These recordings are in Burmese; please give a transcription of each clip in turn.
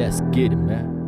Let's get it, man.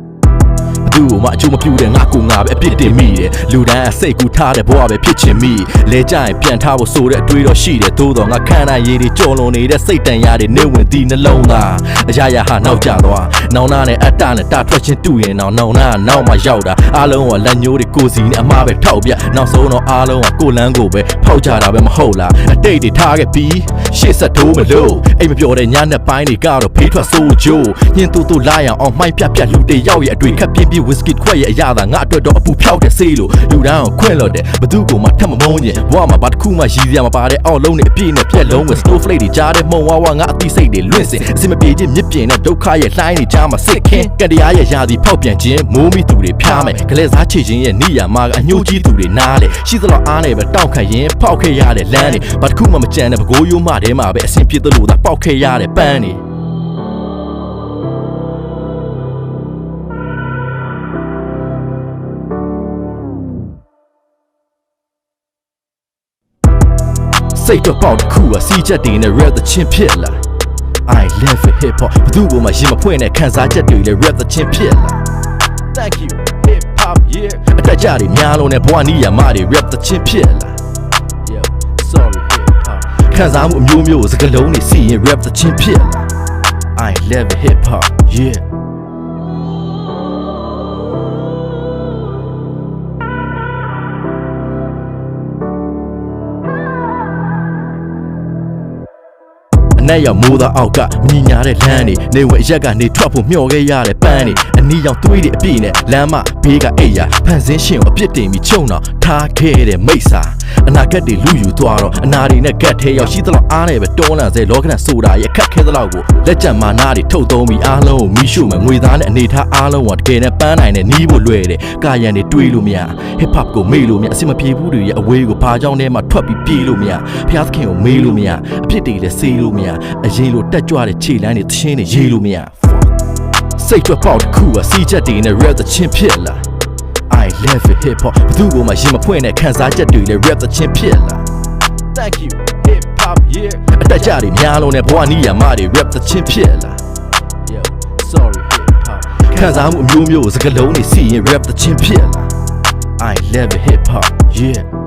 သူ့ကိုမှအချိုးမပြူတဲ့ငါကိုငါပဲအပြစ်တင်မိတယ်လူတိုင်းအစိတ်ကူထားတဲ့ဘဝပဲဖြစ်ချင်မိလဲကြရင်ပြန်ထားဖို့ဆိုတဲ့အတွေးတော့ရှိတယ်သို့တော့ငါခန္ဓာရည်တွေကြော်လွန်နေတဲ့စိတ်တန်ရာတွေနေဝင်သီးနှလုံးသားအရာရာဟာနောက်ကျသွားနောင်နာနဲ့အတ္တနဲ့တာထွက်ချင်းတူရင်တော့နောင်နာကနောက်မှရောက်တာအားလုံးကလက်ညိုးတွေကိုစီနဲ့အမားပဲထောက်ပြနောက်ဆုံးတော့အားလုံးကကိုလန်းကိုပဲဖောက်ကြတာပဲမဟုတ်လားအတိတ်တွေထားခဲ့ပြီးရှေ့ဆက်တိုးမလို့အိမ်မပြောတဲ့ညနဲ့ပိုင်းတွေကတော့ဖေးထွက်ဆိုးကြိုးညင်တူတူလာရအောင်မှိုက်ပြပြလူတွေရောက်ရဲ့အတွေ့ခက်ပြင်းပြဝစ်ကီခွက်ရဲ့အရာသာငါအတွက်တော့အပူဖြောက်တဲ့ဆေးလို့လူတန်းကိုခွင့်လို့တဲ့ဘသူ့ကိုမှထပ်မမုန်းရင်ဘဝမှာဘာတစ်ခုမှရည်စရာမပါတဲ့အောက်လုံးနဲ့အပြည့်နဲ့ပြက်လုံး with stove flake တွေကြားတဲ့မှုံဝါဝါငါအသိစိတ်တွေလွင့်စင်အစင်မပြေခြင်းမြစ်ပြင်တဲ့ဒုက္ခရဲ့လှိုင်းတွေကြားမှာစစ်ခင်းကတရားရဲ့ယာစီဖောက်ပြန်ခြင်းမိုးမိသူတွေဖျားမယ်ကလေးစားချေခြင်းရဲ့နေရာမှာကအညှိုးကြီးသူတွေနားလေရှိသလောက်အားနဲ့ပဲတောက်ခတ်ရင်ဖောက်ခဲ့ရတဲ့လမ်းတွေဘာတစ်ခုမှမကြံတဲ့ဘကိုးရိုးမထဲမှာပဲအဆင်ပြေသလိုသာပေါက်ခဲ့ရတဲ့ပန်းတွေ စိတ်တော့ပေါက်တစ်ခုကစီးချက်တွေနဲ့ rap the chin ဖြစ်လာ I love it hip hop ဘသူ့ကိုမှရင်မဖွင့်တဲ့ခံစားချက်တွေလည်း rap the chin ဖြစ်လာ Thank you hip hop yeah အတက်ကြတွေများလုံးနဲ့ဘဝနီးရမတွေ rap the chin ဖြစ်လာ Yo sorry hip hop ခံစားမှုအမျိုးမျိုးစကားလုံးတွေစီရင် rap the chin ဖြစ်လာ I love it hip hop yeah အနက်ရောက်မိုးသားအောက်ကမြညာတဲ့လမ်းတွေနေဝင်အရက်ကနေထွက်ဖို့မျှော်ခဲ့ရတဲ့ပန်းတွေအနီးရောက်သွေးတွေအပြည့်နဲ့လမ်းမဘေးကအိပ်ယာဖန်ဆင်းရှင်ကိုအပြစ်တင်ပြီးချုံတော့ထားခဲ့တဲ့မိစ္ဆာ အနာဂတ်တွေလူယူသွားတော့အနာတွေနဲ့ကတ်ထဲရောက်ရှိသလောက်အားနဲ့ပဲတွန်းလှန်စေလောကဓာတ်ဆိုတာရဲ့ခက်ခဲသလောက်ကိုလက်ကျန်မာနာတွေထုတ်သုံးပြီးအားလုံးကိုမိရှုမယ်ငွေသားနဲ့အနေထားအားလုံးကတကယ်နဲ့ပန်းနိုင်နဲ့နီးဖို့လွယ်တယ်ကာယံတွေတွေးလို့မရ hip hop ကိုမေ့လို့မရအစင်မပြေဘူးတွေရဲ့အဝေးကိုဘာကြောင့်လဲမှထွက်ပြီးပြေးလို့မရဖျားသခင်ကိုမေးလို့မရအဖြစ်တွေလည်းစေးလို့မရအရင်လိုတက်ကြွတဲ့ခြေလမ်းတွေသချင်းတွေရေးလို့မရစိတ်ထွက်ပေါက်တစ်ခုကစီးချက်တွေနဲ့ rap the chin ဖြစ်လာ I love it hip hop ဘသူ့ကိုမှရင်မဖွင့်တဲ့ခံစားချက်တွေလည်း rap the chin ဖြစ်လာ Thank you hip hop yeah အတက်ကြတွေများလုံးနဲ့ဘဝနီးရမတွေ rap the chin ဖြစ်လာ Yo sorry hip hop ခံစားမှုအမျိုးမျိုးစကားလုံးတွေစီရင် rap the chin ဖြစ်လာ I love it hip hop yeah